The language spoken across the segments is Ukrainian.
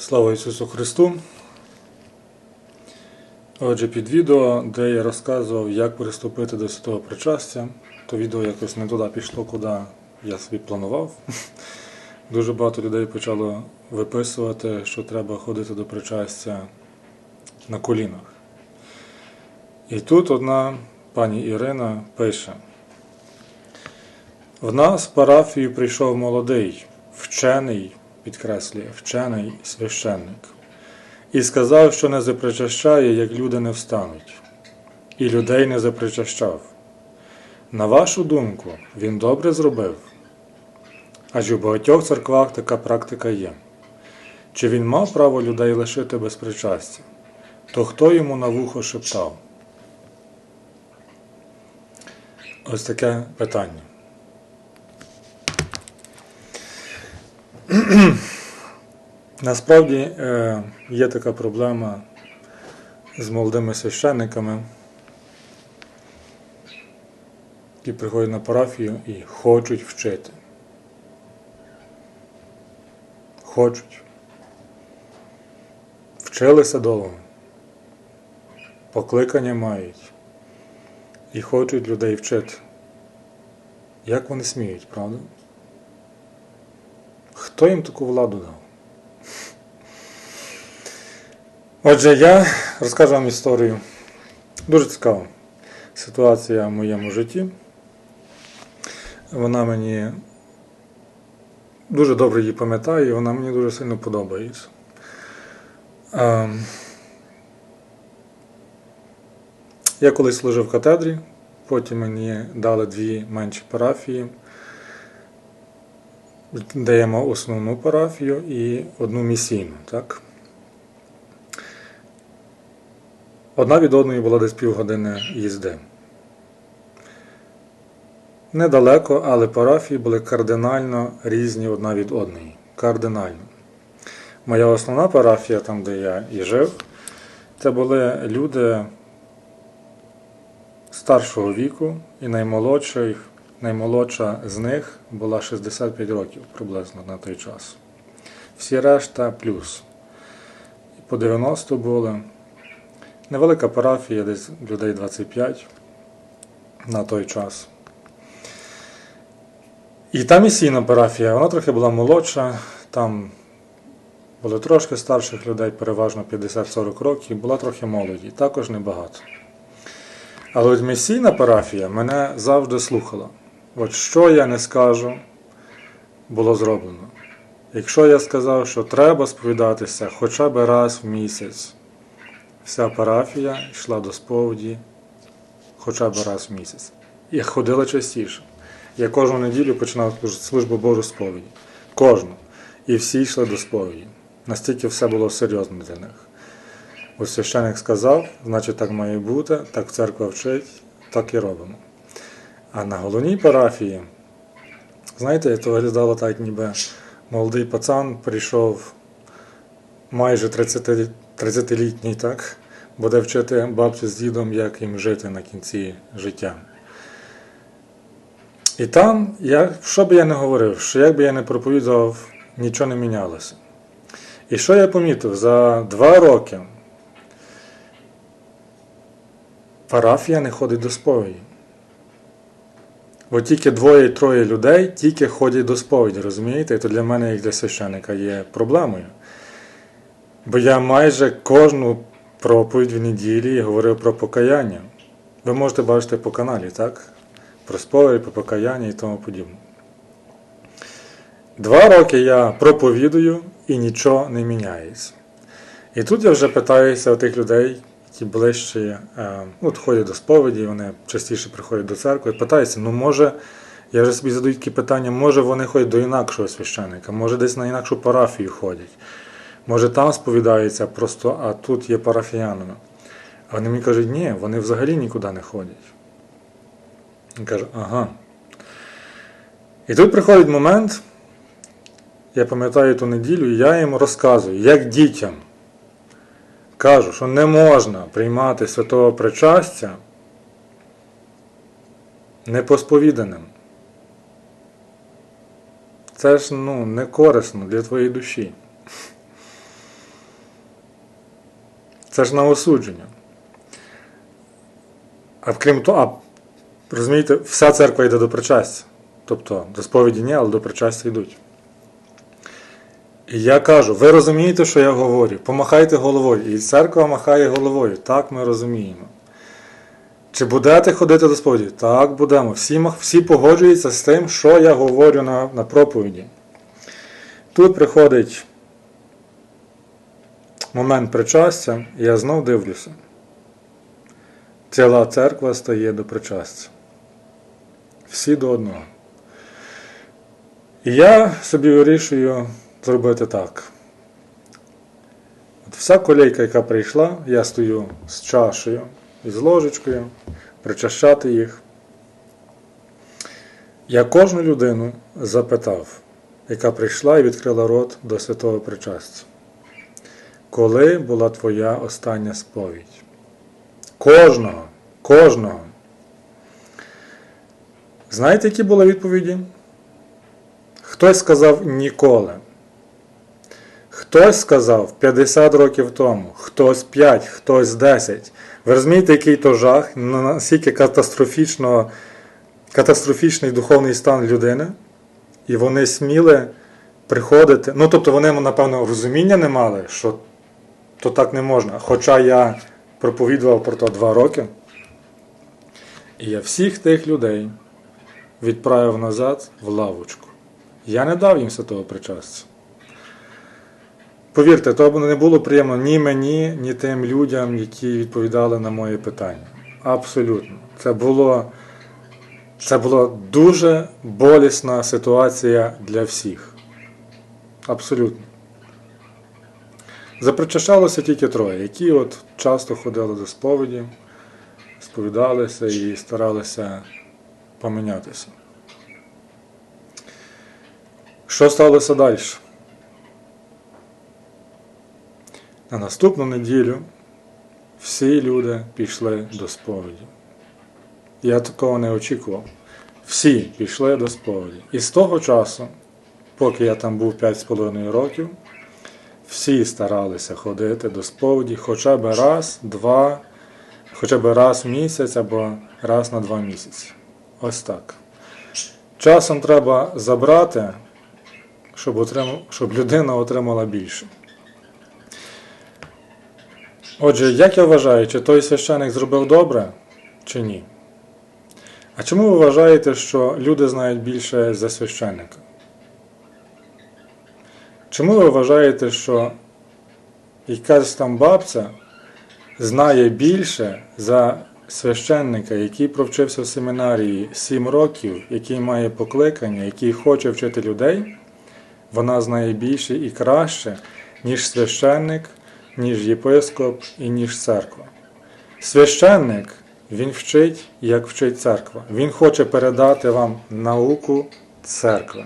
Слава Ісусу Христу! Отже, під відео, де я розказував, як приступити до святого причастя, то відео якось не туди пішло, куди я собі планував. Дуже багато людей почало виписувати, що треба ходити до причастя на колінах. І тут одна пані Ірина пише: В нас парафію прийшов молодий, вчений, підкреслює, вчений священник, і сказав, що не запричащає, як люди не встануть, і людей не запричащав. На вашу думку, він добре зробив? Адже в багатьох церквах така практика є. Чи він мав право людей лишити без причастя? То хто йому на вухо шептав? Ось таке питання. Насправді е, є така проблема з молодими священниками, які приходять на парафію і хочуть вчити. Хочуть. Вчилися довго. Покликання мають. І хочуть людей вчити. Як вони сміють, правда? Хто їм таку владу дав? Отже, я розкажу вам історію. Дуже цікава ситуація в моєму житті. Вона мені дуже добре її пам'ятаю, і вона мені дуже сильно подобається. Ем, Я колись служив в катедрі, потім мені дали дві менші парафії, мав основну парафію і одну місійну. Так? Одна від одної була десь півгодини їзди. Недалеко, але парафії були кардинально різні одна від одної. Кардинально. Моя основна парафія, там, де я і жив, це були люди старшого віку, і наймолодший, наймолодша з них була 65 років приблизно на той час. Всі решта плюс. По 90 були. Невелика парафія, десь людей 25 на той час. І та місійна парафія, вона трохи була молодша, там були трошки старших людей, переважно 50-40 років, була трохи молоді, також небагато. Але от місійна парафія мене завжди слухала. От що я не скажу, було зроблено. Якщо я сказав, що треба сповідатися хоча б раз в місяць, вся парафія йшла до сповіді хоча б раз в місяць. Я ходила частіше. Я кожну неділю починав службу Божу сповіді. Кожну. І всі йшли до сповіді. Настільки все було серйозно для них. Ось священик сказав, значить так має бути, так церква вчить, так і робимо. А на головній парафії, знаєте, то виглядало так, ніби молодий пацан прийшов майже 30 30-літній, так, буде вчити бабцю з дідом, як їм жити на кінці життя. І там, я, що би я не говорив, що як би я не проповідував, нічого не мінялося. І що я помітив? За два роки парафія не ходить до сповіді. Бо тільки двоє-троє людей тільки ходять до сповіді, розумієте? І то для мене, як для священника, є проблемою. Бо я майже кожну проповідь в неділі говорив про покаяння. Ви можете бачити по каналі, так? Про сповідь, про покаяння і тому подібне. Два роки я проповідую і нічого не міняється. І тут я вже питаюся у тих людей, які ближче ну, ходять до сповіді, вони частіше приходять до церкви, питаюся, ну може, я вже собі задаю такі питання, може вони ходять до інакшого священника, може десь на інакшу парафію ходять, може там сповідаються просто, а тут є парафіянами. А вони мені кажуть, ні, вони взагалі нікуди не ходять. Він каже, ага. І тут приходить момент, я пам'ятаю ту неділю, і я їм розказую, як дітям. Кажу, що не можна приймати святого причастя непосповіданим. Це ж ну, не корисно для твоєї душі. Це ж на осудження. А крім того, а, розумієте, вся церква йде до причастя. Тобто до сповіді ні, але до причастя йдуть. І я кажу, ви розумієте, що я говорю? Помахайте головою. І церква махає головою. Так ми розуміємо. Чи будете ходити до сповіді? Так, будемо. Всі, всі погоджуються з тим, що я говорю на, на проповіді. Тут приходить момент причастя, я знов дивлюся. Ціла церква стає до причастя. Всі до одного. І я собі вирішую зробити так. От вся колейка, яка прийшла, я стою з чашею і з ложечкою, причащати їх. Я кожну людину запитав, яка прийшла і відкрила рот до святого причастя. Коли була твоя остання сповідь? Кожного, кожного. Знаєте, які були відповіді? Хтось сказав ніколи. Хтось сказав 50 років тому, хтось 5, хтось 10. Ви розумієте, який то жах, наскільки катастрофічно, катастрофічний духовний стан людини, і вони сміли приходити. Ну, тобто вони, напевно, розуміння не мали, що то так не можна. Хоча я проповідував про то два роки. І я всіх тих людей відправив назад в лавочку. Я не дав їм святого причастя. Повірте, то б не було приємно ні мені, ні тим людям, які відповідали на мої питання. Абсолютно. Це було, це була дуже болісна ситуація для всіх. Абсолютно. Запричащалося тільки троє, які от часто ходили до сповіді, сповідалися і старалися помінятися. Що сталося далі? На наступну неділю всі люди пішли до сповіді. Я такого не очікував. Всі пішли до сповіді. І з того часу, поки я там був 5,5 років, всі старалися ходити до сповіді хоча б раз, два, хоча б раз в місяць або раз на два місяці. Ось так. Часом треба забрати, щоб, отрим... щоб людина отримала більше. Отже, як я вважаю, чи той священик зробив добре, чи ні? А чому ви вважаєте, що люди знають більше за священника? Чому ви вважаєте, що якась там бабця знає більше за священника, який провчився в семінарії 7 років, який має покликання, який хоче вчити людей? Вона знає більше і краще, ніж священник, ніж єпископ і ніж церква. Священник він вчить, як вчить церква. Він хоче передати вам науку церкви.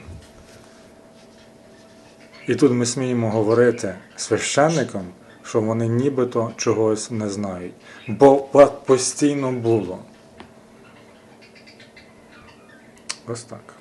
І тут ми сміємо говорити священникам, що вони нібито чогось не знають, бо постійно було. Ось так.